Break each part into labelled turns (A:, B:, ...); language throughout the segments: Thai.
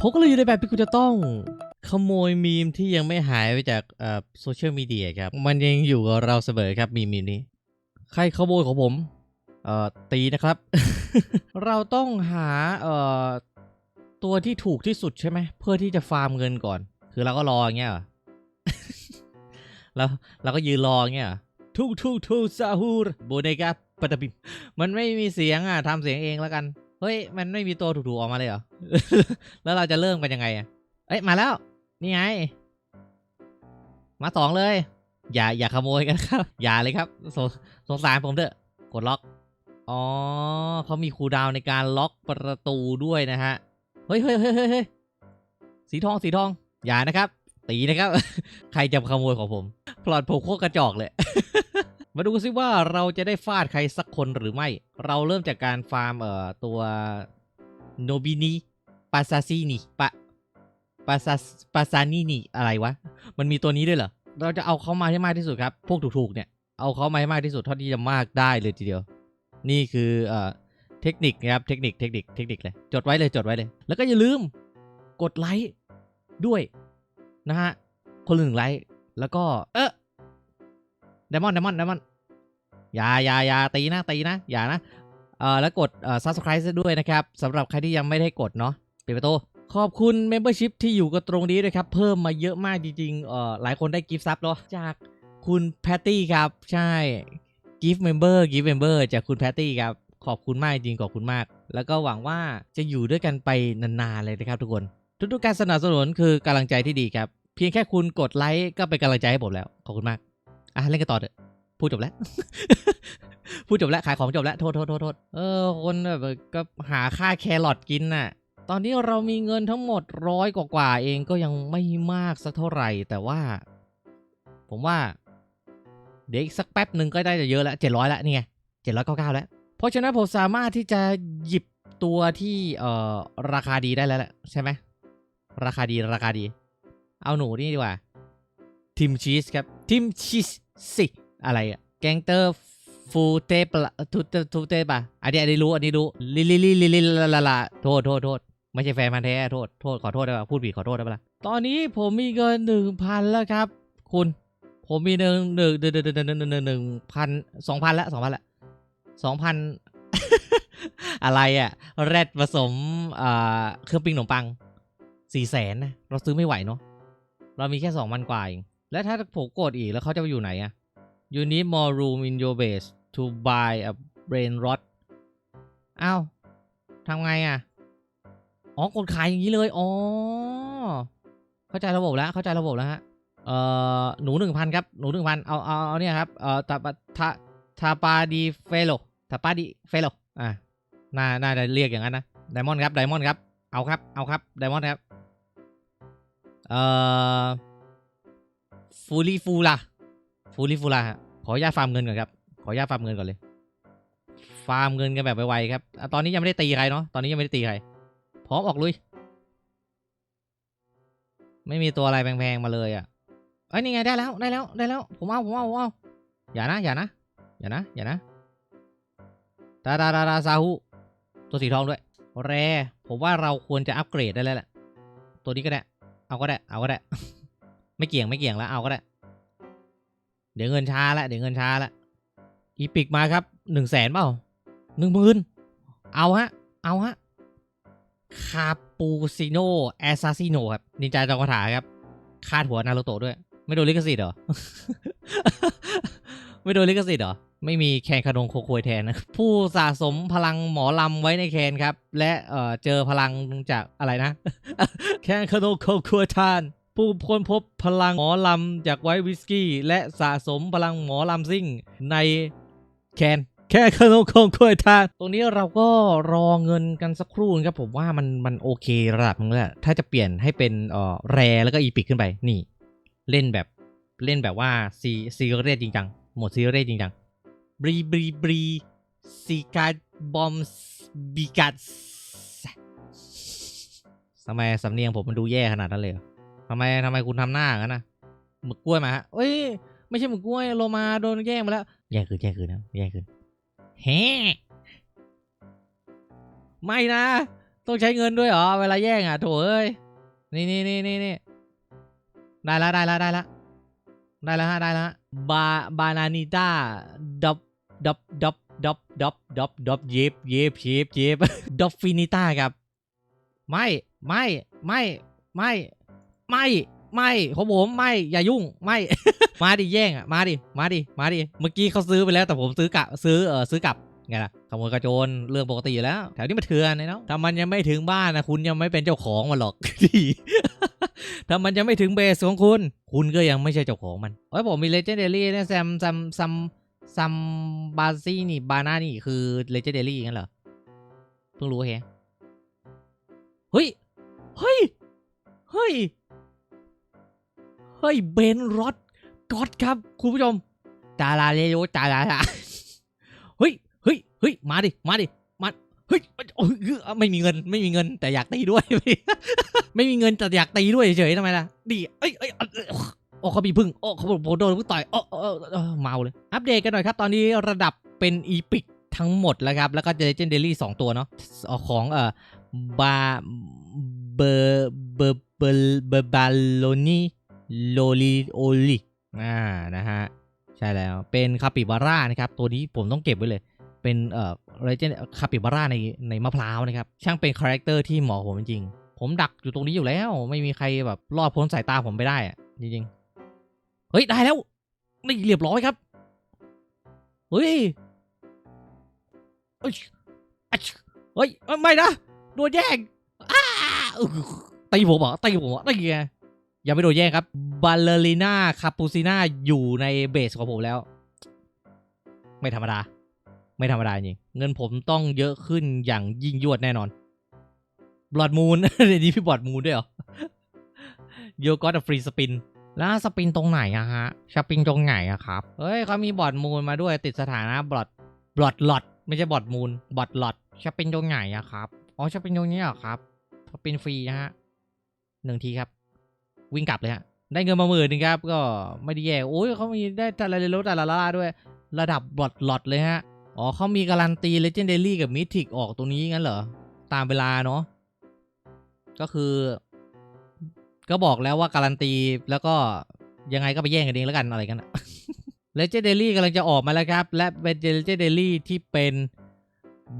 A: ผมก็เลยอยู่ในแบบที่คุณจะต้องขโมยมีมที่ยังไม่หายไปจากโซเชียลมีเดียครับ มันยังอยู่กับเราเสมอครับมีมีมนี้ ใครขโมยของผม เอ่อตีนะครับ เราต้องหาเอ่อตัวที่ถูกที่สุดใช่ไหม เพื่อที่จะฟาร์มเงินก่อน คือเราก็รออย่างเงี้ยแล้วเราก็ยืนรออย่างเงี้ยทุกทุกทุกซาฮูรโบเนกาปตบิมมันไม่มีเสียงอะทำเสียงเองแล้วกัน เฮ้ย มันไม่มีตัวถูกๆออกมาเลยเหรอ แล้วเราจะเริ่มกันยังไงอะ เอ้ย มาแล้ว นี่ไง มาสองเลย อย่า อย่าขโมยกันครับ อย่าเลยครับ สงสงสารผมเถอะ กดล็อก อ๋อเขามีคูลดาวในการล็อกประตูด้วยนะฮะ เฮ้ยเฮ้ยเฮ้ยเฮ้ยสีทอง สีทอง อย่านะครับ ตีนะครับ ใครจะขโมยของผมปลอดผมโคตรกระจอกเลย มาดูซิว่าเราจะได้ฟาดใครสักคนหรือไม่ เราเริ่มจากการฟาร์มเอ่อตัวโนบินิปาซาซินิปะปาซาปาซานินิอะไรวะ มันมีตัวนี้ด้วยเหรอ เราจะเอาเขามาให้มากที่สุดครับ พวกถูกๆเนี่ย เอาเขามาให้มากที่สุดเท่าที่จะมากได้เลยทีเดียว นี่คือเอ่อเทคนิคนะครับ เทคนิค เทคนิค เทคนิคเลย จดไว้เลย จดไว้เลย แล้วก็อย่าลืมกดไลค์ด้วยนะฮะ คนหนึ่งไลค์ แล้วก็ เออไดมอนด์ไดมอนด์ไดมอน อย่าอย่าอย่าตีนะตีนะอย่านะเอ่อแล้วกดเอ่อ subscribe ด้วยนะครับสำหรับใครที่ยังไม่ได้กดเนาะปิดประตูขอบคุณ Membership ที่อยู่กับตรงนี้ด้วยครับ เพิ่มมาเยอะมากจริงๆเอ่อหลายคนได้กิฟต์ซับเนาะจากคุณแพตตี้ครับ ใช่ Gift Member Gift Member จากคุณแพตตี้ครับ ขอบคุณมากจริงขอบคุณมาก แล้วก็หวังว่าจะอยู่ด้วยกันไปนานๆเลยนะครับทุกคน ทุกๆการสนับสนุนคือกำลังใจที่ดีครับ เพียงแค่คุณกดไลค์ก็เป็นกำลังใจให้ผมแล้ว ขอบคุณมาก อะเล่นกันต่อเถอะ พูดจบแล้ว พูดจบแล้วขายของจบแล้วโทษโทษโทษโทษเออคนแบบก็หาค่าแครอทกินน่ะ ตอนนี้เรามีเงินทั้งหมดร้อยกว่าเองก็ยังไม่มากสักเท่าไหร่ แต่ว่า ผมว่า เดี๋ยวอีกสักแป๊บหนึ่งก็ได้จะเยอะแล้วเจ็ดร้อยแล้วนี่ไงเจ็ดร้อยเก้าเก้าแล้ว เพราะฉะนั้นผมสามารถที่จะหยิบตัวที่เอ่อราคาดีได้แล้วแหละใช่ไหมราคาดีราคาดี เอาหนูนี่ดีกว่าทิมชีสครับทิมชีสสิ อะไรอะแกงเตอร์ฟูเตปะทูเตทูเตปะอันนี้อันนี้รู้อันนี้รู้ลิลิลิลิลิลาลาโทษโทษโทษไม่ใช่แฟนพันธ์แท้โทษโทษขอโทษได้ปะพูดผิดขอโทษได้ปะล่ะตอนนี้ผมมีเงินหนึ่งพันแล้วครับ คุณ ผมมีหนึ่งหนึ่งหนึ่งหนึ่งหนึ่งหนึ่งหนึ่งพันสองพันละสองพันละสองพันอะไรอะแรดผสมอ่าเครื่องปิ้งขนมปังสี่แสนนะเราซื้อไม่ไหวเนาะเรามีแค่สองพันกว่าเองแล้วถ้าผมกดอีกแล้วเขาจะไปอยู่ไหนอะ You need more room in your base to buy a brain rot อ้าวทำไงอะอ๋อกดขายอย่างนี้เลย อ๋อ เข้าใจระบบแล้ว เข้าใจระบบแล้วฮะ เอ่อ หนูหนึ่งพันครับ หนูหนึ่งพันเอา เอา เอาเนี่ยครับ เอ่อตาปาทาทาปาดีเฟโลทาปาดีเฟโลอ่าน่า น่าจะเรียกอย่างนั้นนะ ไดมอนด์ครับ ไดมอนด์ครับ เอาครับ เอาครับ ไดมอนด์ครับ เอ่อฟูลี่ฟูล่ะ ฟูลี่ฟูล่ะฮะขออนุญาตฟาร์มเงินก่อนครับ ขออนุญาตฟาร์มเงินก่อนเลย ฟาร์มเงินกันแบบไวๆครับอตอนนี้ยังไม่ได้ตีใครเนาะ ตอนนี้ยังไม่ได้ตีใคร พร้อมออกลุย ไม่มีตัวอะไรแพงๆมาเลยอะเอ้ยนี่ไงได้แล้วได้แล้วได้แล้ว ผมเอาผมเอาผมเอา อย่านะอย่านะอย่านะอย่านะตาดาดาดาซาฮูตัวสีทองด้วย แร ผมว่าเราควรจะอัปเกรดได้แล้วแหละ ตัวนี้ก็ได้ เอาก็ได้ เอาก็ได้ ไม่เกี่ยงไม่เกี่ยงแล้ว เอาก็ได้ เดี๋ยวเงินช้าละเดี๋ยวเงินช้าละอีพิกมาครับหนึ่งแสนเปล่าหนึ่งหมื่นเอาฮะ เอาฮะ คาปูซิโนแอซาซิโนครับ นินจาจองคาถาครับ คาดหัวนารูโตะด้วย ไม่โดนลิขสิทธิ์เหรอ ไม่โดนลิขสิทธิ์เหรอ ไม่มีแคนคานงโคโคยแทนนะ ผู้สะสมพลังหมอลำไว้ในแคนครับ และเอ่อเจอพลังจากอะไรนะ แคนคานงโคโคยทาน ผู้ค้นพบพลังหมอลำจากไวท์วิสกี้ และสะสมพลังหมอลำซิ่งในแคนแค่ขนมคงควยทานตรงนี้เราก็รอเงินกันสักครู่นะครับผมว่ามันมันโอเคระดับนึงแล้วถ้าจะเปลี่ยนให้เป็นเอ่อแรแล้วก็อีพิกขึ้นไปนี่ เล่นแบบเล่นแบบว่าซีซีเรียสจริงจังหมดซีเรียสจริงจังบรีบรีบรีซีการบอมบีกัดทำไมสำเนียงผมมันดูแย่ขนาดนั้นเลยเทำไมทำไมคุณทำหน้าอย่างนั้นนะหมึกกล้วยมาฮะเอ้ย ไม่ใช่หมึกกล้วยโลมาโดนแย่งมาแล้ว แย่งคืนแย่งคืนนะแย่งคืนเฮ้ไม่นะ ต้องใช้เงินด้วยเหรอ เวลาแย่งอะโถเอ้ย นี่นี่นี่นี่นี่ได้ละได้ละได้ละได้ละฮะได้ละฮะบาบานานิต้าดับดับดับดับดับดับดับเย็บเย็บเย็บเย็บดับฟินิต้าครับ ไม่ ไม่ ไม่ ไม่ ไม่ไม่ของผมไม่อย่ายุ่งไม่ มาดิแย่งอะมาดิมาดิมาดิเมื่อกี้เขาซื้อไปแล้วแต่ผมซื้อกะซื้อเออซื้อกลับไงล่ะขโมยกระโจนเรื่องปกติอยู่แล้วแถวนี้มันเถื่อนเนาะถ้ามันยังไม่ถึงบ้านนะคุณยังไม่เป็นเจ้าของมันหรอกดีถ้ามันยังไม่ถึงเบสของคุณ คุณก็ยังไม่ใช่เจ้าของมันเอ้ยผมมีเลเจนเดอรี่เนี่ยแซมซัมซัมซัมบาซี่นี่บานานี่คือเลเจนเดอรี่งั้นเหรอเพิ่งรู้แฮะเฮ้ยเฮ้ยเฮ้ย เฮ้ยเบนรอดก็อดครับ คุณผู้ชมจาลาเลโยจาลาลาเฮ้ยเฮ้ยเฮ้ยมาดิมาดิมาเฮ้ยโอ้ยไม่มีเงินไม่มีเงินแต่อยากตีด้วย ไม่มีเงินแต่อยากตีด้วยเฉยๆทำไมล่ะดีเอ้ยเอ้ยเอ้ยเอ้ยโอ้เขามีพึ่งโอ้เขาผมโดนพึ่งต่อยโอ้โอ้เมาเลย อัปเดตกันหน่อยครับ ตอนนี้ระดับเป็นอีพิกทั้งหมดแล้วครับ แล้วก็เจเจนเดลี่สองตัวเนาะของเอ่อบาเบอร์เบอร์เบอร์เบบาโลนี โลลีโอลีอ่านะฮะใช่แล้วเป็นคาปิบาร่านะครับตัวนี้ผมต้องเก็บไว้เลย เป็นเอ่อเลเจนคาปิบาร่าในในมะพร้าวนะครับช่างเป็นคาแรคเตอร์ที่เหมาะผมจริงๆผมดักอยู่ตรงนี้อยู่แล้ว ไม่มีใครแบบรอดพ้นสายตาผมไปได้อะจริงๆเฮ้ยได้แล้วนี่เรียบร้อยครับเฮ้ยเอ้ยเฮ้ยไม่นะโดนแย่งอ้าอึกตีผมเหรอตีผมเหรอตีไง ยังไม่โดนแย่งครับบาเลริน่าคาปูซิน่าอยู่ในเบสของผมแล้ว ไม่ธรรมดา ไม่ธรรมดาจริงเงินผมต้องเยอะขึ้นอย่างยิ่งยวดแน่นอนบลอดมูนเดี๋ยวนี้พี่บลอดมูนด้วยเหรอโยก็ตฟรีสปินแล้วสปินตรงไหนอะฮะสปินตรงไหนอะครับเฮ้ยเขามีบอดมูนมาด้วยติดสถานะบลอดบลอดหลอดไม่ใช่บอดมูนบอดหลอดสปินตรงไหนอะครับอ๋อสปินตรงนี้เหรอครับสปินฟรีนะฮะหนึ่งทีครับ วิ่งกลับเลยฮะได้เงินมาหมื่นหนึงครับ ก็ไม่ได้แย่โอ้ยเขามีได้ตาลาเลโลตาลาลาด้วย ระดับบลอดหลอดเลยฮะอ๋อเขามีการันตี Legendary กับ Mythic ออกตรงนี้งั้นเหรอ ตามเวลาเนาะก็คือ ก็บอกแล้วว่าการันตีแล้วก็ยังไงก็ไปแย่งกันเองแล้วกันอะไรกันอะ Legendary กำลังจะออกมาแล้วครับ และเป็น Legendary ที่เป็น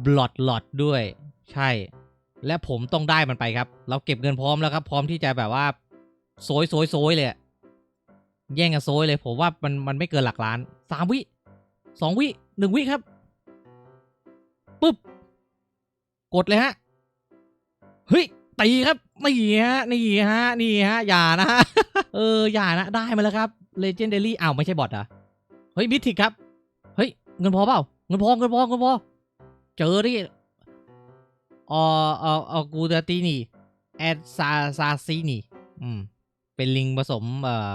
A: Blood Lot ด้วย ใช่ และผมต้องได้มันไปครับ เราเก็บเงินพร้อมแล้วครับ พร้อมที่จะแบบว่า โซยโซยโซยเลยอะแย่งกันโซยเลย ผมว่ามันมันไม่เกินหลักล้านสามวิสองวิหนึ่งวิครับปุ๊บ กดเลยฮะ เฮ้ย ตีครับ นี่ฮะ นี่ฮะ นี่ฮะ อย่านะฮะ เออ อย่านะ ได้มาแล้วครับ Legendary อ้าว ไม่ใช่บอทอะ เฮ้ย มิทิกครับ เฮ้ย เงินพอเปล่า เงินพอ เงินพอ เงินพอ เจอดิออออออกูเดตีนี่แอดซาซาซีนี่อืม เป็นลิงผสมเอ่อ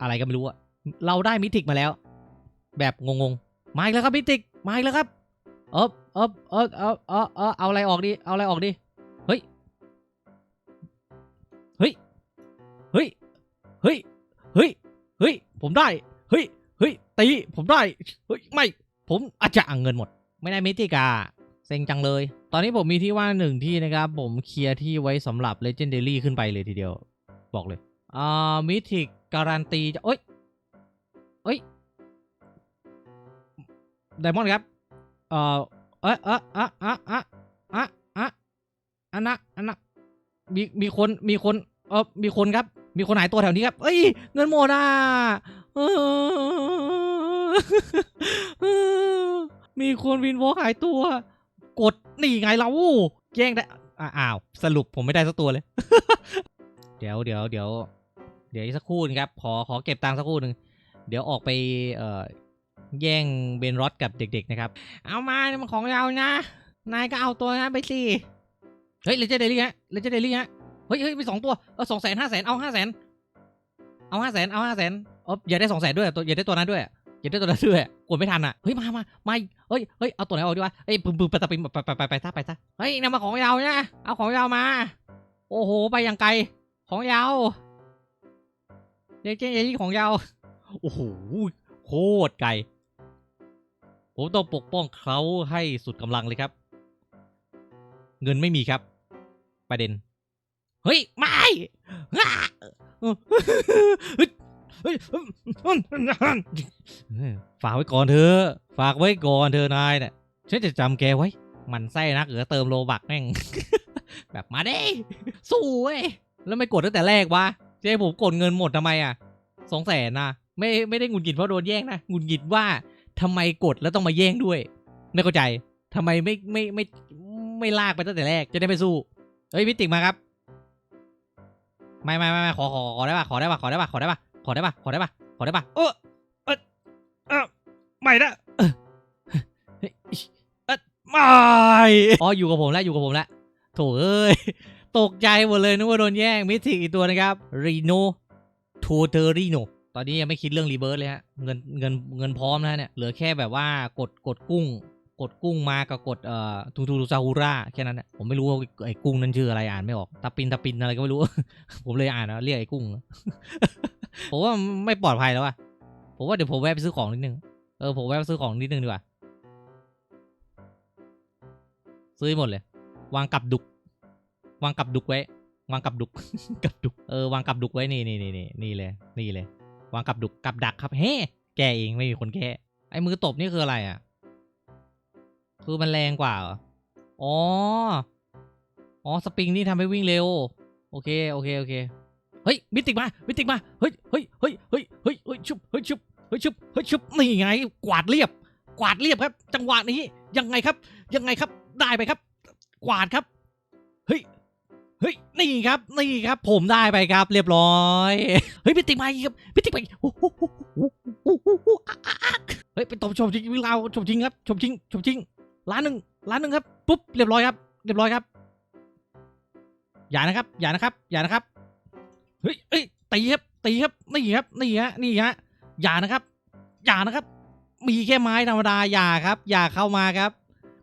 A: อะไรก็ไม่รู้อะเราได้มิทิกมาแล้ว แบบงงๆมาอีกแล้วครับมิติกมาอีกแล้วครับเอบเอบเอบเอบเอบเอบเอาอะไรออกดิเอาอะไรออกดิเฮ้ยเฮ้ยเฮ้ยเฮ้ยเฮ้ยเฮ้ยผมได้เฮ้ยเฮ้ยตีผมได้เฮ้ยไม่ผมอาจจะเงินหมด ไม่ได้มิติกาเซ็งจังเลย ตอนนี้ผมมีที่ว่างหนึ่งที่นะครับ ผมเคลียร์ที่ไว้สำหรับ Legendary ขึ้นไปเลยทีเดียว บอกเลยอ่ามิติกการันตีจะเอ้ยเอ้ยไดมอนด์ครับเอ่อเอะเอะอะอะอะอะอะอันนะอันนะมีมีคนมีคนเออมีคนครับ มีคนหายตัวแถวนี้ครับ เอ้ย เงินหมดอะมีคนวินวอลหายตัว กดนี่ไงเราแย่งได้อ้าว สรุปผมไม่ได้สักตัวเลย เดี๋ยวเดี๋ยวเดี๋ยวเดี๋ยวอีกสักครู่นึงครับ ขอขอเก็บตังค์สักครู่หนึ่งเดี๋ยวออกไปเอ่อแย่งเบนรอดกับเด็ก ๆ นะครับ เอามานี่มันของเรานะ นายก็เอาตัวนั้นไปสิเฮ้ยเลเจนเดลี่ฮะเลเจนเดลี่ฮะเฮ้ยเฮ้ยมีสองตัวเออสองแสนห้าแสนเอาห้าแสนเอาห้าแสนเอาห้าแสนเอออย่าได้สองแสนด้วยตัวอย่าได้ตัวนั้นด้วยอย่าได้ตัวนั้นด้วยกดไม่ทันอะเฮ้ยมามามาเฮ้ยเฮ้ยเอาตัวไหนออกดีวะเฮ้ยปึ้มปึ้มไปตะปิมไปไปไปไปซะไปซะเฮ้ยนำมาของเรานะเอาของเรามา โอ้โห ไปอย่างไกล ของเราเลเจนเดลี่ของเราโอ้โหโคตรไกลผมต้องปกป้องเขาให้สุดกำลังเลยครับ เงินไม่มีครับ ประเด็น เฮ้ย ไม่ฝากไว้ก่อนเธอ ฝากไว้ก่อนเธอนายเนี่ยฉันจะจำแกไว้ มันไส้นักเหลือเติมโลบักแม่ง แบบมาด้ สู้เว้ย แล้วไม่กดตั้งแต่แรกวะเจ๊ผมกดเงินหมดทำไมอะสองแสนนะไม่ไม่ได้หงุดหงิดเพราะโดนแย่งนะหงุดหงิดว่าทำไมกดแล้วต้องมาแย่งด้วย ไม่เข้าใจทำไมไม่ไม่ไม่ไม่ลากไปตั้งแต่แรกจะได้ไม่สู้เฮ้ยพิติกมาครับไม่ไม่ไม่ไม่ขอขอขอได้ป่ะขอได้ป่ะขอได้ป่ะขอได้ป่ะขอได้ป่ะขอได้ป่ะขอได้ป่ะเออเออเออไม่นะเออเฮ้ยเออไม่อ๋ออยู่กับผมแล้วอยู่กับผมแล้วโถเอ้ย ตกใจหมดเลยนึกว่าโดนแย่งมิทิอีกตัวนะครับรีโนทูเทอรีโนตอนนี้ยังไม่คิดเรื่องรีเบิร์สเลยฮะเงินเงินเงินพร้อมนะเนี่ยเหลือแค่แบบว่ากดกดกุ้ง กดกุ้งมากับกดเอ่อทูทูซาฮูราแค่นั้นแหละผมไม่รู้ว่าไอ้กุ้งนั้นชื่ออะไรอ่านไม่ออกตาปินตาปินอะไรก็ไม่รู้ ผมเลยอ่านนะเรียกไอ้กุ้งผมว่าไม่ปลอดภัยแล้วอะผมว่าเดี๋ยวผมแวะไปซื้อของนิดนึงเออผมแวะไปซื้อของนิดนึงดีกว่าซื้อให้หมดเลยวางกับดุก วางกับดุกไว้ วางกับดุก กับดุก เออ วางกับดุกไว้นี่นี่นี่นี่นี่เลย นี่เลย วางกับดุกกับดักครับ เฮ้ แกเองไม่มีคนแก้ไอ้มือตบนี่คืออะไรอะ คือมันแรงกว่าเหรออ๋อ อ๋อ สปริงนี่ทำให้วิ่งเร็ว โอเค โอเค โอเค เฮ้ย มิติกมา มิติกมา เฮ้ย เฮ้ย เฮ้ย เฮ้ย เฮ้ย เฮ้ย ชุบ เฮ้ย ชุบ เฮ้ย ชุบ เฮ้ย ชุบ นี่ไง กวาดเรียบ กวาดเรียบครับ จังหวะนี้ ยังไงครับ ยังไงครับ ได้ไปครับ กวาดครับ เฮ้ย เฮ้ยนี่ครับนี่ครับ ผมได้ไปครับ เรียบร้อยเฮ้ยพิติกมาอีกครับพิติกไปโอ้โหเฮ้ยไปตบชมจริงวิ่งเราชมจริงครับชมจริงชมจริงล้านหนึ่งล้านหนึ่งครับปุ๊บเรียบร้อยครับ เรียบร้อยครับ อย่านะครับ อย่านะครับ อย่านะครับเฮ้ยเฮ้ยตีครับตีครับนี่ครับนี่ฮะนี่ฮะอย่านะครับ อย่านะครับ มีแค่ไม้ธรรมดาอย่าครับ อย่าเข้ามาครับ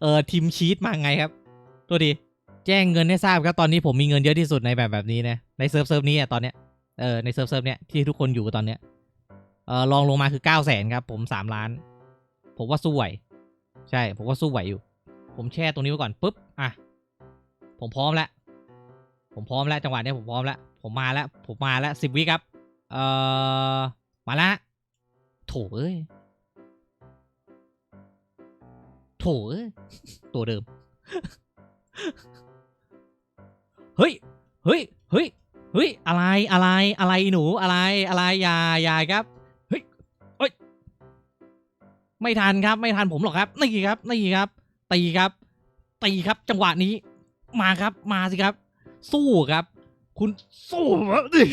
A: เออทีมชีตมาไงครับตัวดีแจ้งเงินให้ทราบครับตอนนี้ผมมีเงินเยอะที่สุดในแบบแบบนี้นะในเซิร์ฟเซิร์ฟนี้อะตอนเนี้ยเออในเซิร์ฟเซิร์ฟเนี้ยที่ทุกคนอยู่ตอนเนี้ยเออลองลงมาคือเก้าแสนครับ ผมสามล้าน ผมว่าสู้ไหว ใช่ ผมว่าสู้ไหวอยู่ ผมแช่ตรงนี้ไว้ก่อนปุ๊บอะผมพร้อมแล้วผมพร้อมแล้วจังหวะเนี้ยผมพร้อมแล้วผมมาแล้วผมมาแล้วสิบวิครับ เอ่อมาล้วโถเอ้ย โถเตัวเดิม เฮ้ย เฮ้ย เฮ้ย เฮ้ย อะไร อะไร อะไรหนู อะไร อะไรยาย่าครับ เฮ้ยเฮ้ย ไม่ทันครับ ไม่ทันผมหรอกครับ นี่ครับ นี่ครับ ตีครับ ตีครับ จังหวะนี้ มาครับ มาสิครับ สู้ครับ คุณสู้เหรอนี่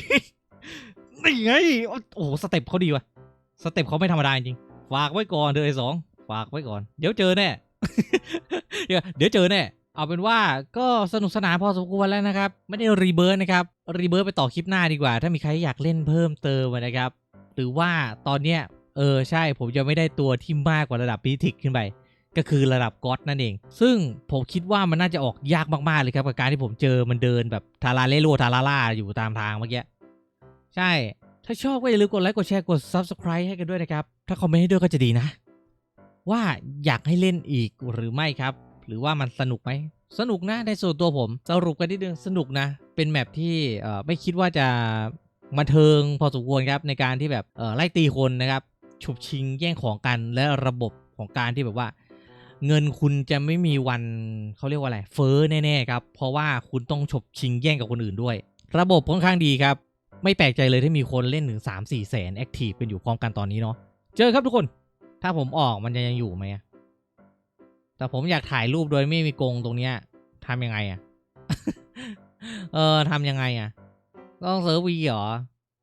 A: นี่ไง โอ้โห สเต็ปเขาดีว่ะ สเต็ปเขาไม่ธรรมดาจริง ฝากไว้ก่อนเธอไอ้สอง ฝากไว้ก่อน เดี๋ยวเจอแน่ เดี๋ยวเจอแน่ เอาเป็นว่าก็สนุกสนานพอสมควรแล้วนะครับ ไม่ได้รีเบิร์นนะครับ รีเบิร์นไปต่อคลิปหน้าดีกว่า ถ้ามีใครอยากเล่นเพิ่มเติมนะครับ หรือว่าตอนเนี้ยเออใช่ผมจะไม่ได้ตัวที่มากกว่าระดับพีทิกขึ้นไปก็คือระดับก็อตนั่นเอง ซึ่งผมคิดว่ามันน่าจะออกยากมากๆเลยครับกับการที่ผมเจอมันเดินแบบทาราเลโลทาราล่าอยู่ตามทางเมื่อกี้ ใช่ ถ้าชอบก็อย่าลืมกดไลค์ กดแชร์ กด Subscribe ให้กันด้วยนะครับ ถ้าคอมเมนต์ให้ด้วยก็จะดีนะ ว่าอยากให้เล่นอีกหรือไม่ครับ หรือว่ามันสนุกไหมสนุกนะในส่วนตัวผมสรุปกันนิดนึงสนุกนะ เป็นแมปที่ไม่คิดว่าจะมาเทิงพอสมควรครับในการที่แบบไล่ตีคนนะครับฉุบชิงแย่งของกันและระบบของการที่แบบว่า เงินคุณจะไม่มีวันเขาเรียกว่าอะไรเฟ้อแน่ๆครับเพราะว่าคุณต้องฉบชิงแย่งกับคนอื่นด้วย ระบบค่อนข้างดีครับ ไม่แปลกใจเลยที่มีคนเล่นถึง3 4แสนแอคทีฟเป็นอยู่พร้อมกันตอนนี้เนาะเจอครับทุกคน ถ้าผมออกมันจะยังอยู่ไหมแต่ผมอยากถ่ายรูปโดยไม่มีกงตรงเนี้ยทำยังไงอะเออทำยังไงอะต้องเซิร์ฟวีเหรอ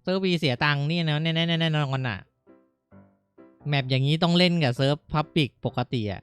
A: เซิร์ฟวีเสียตังค์นี่นะแน่แน่แน่นอนอะ แมปอย่างนี้ต้องเล่นกับเซิร์ฟพับปิกปกติอะ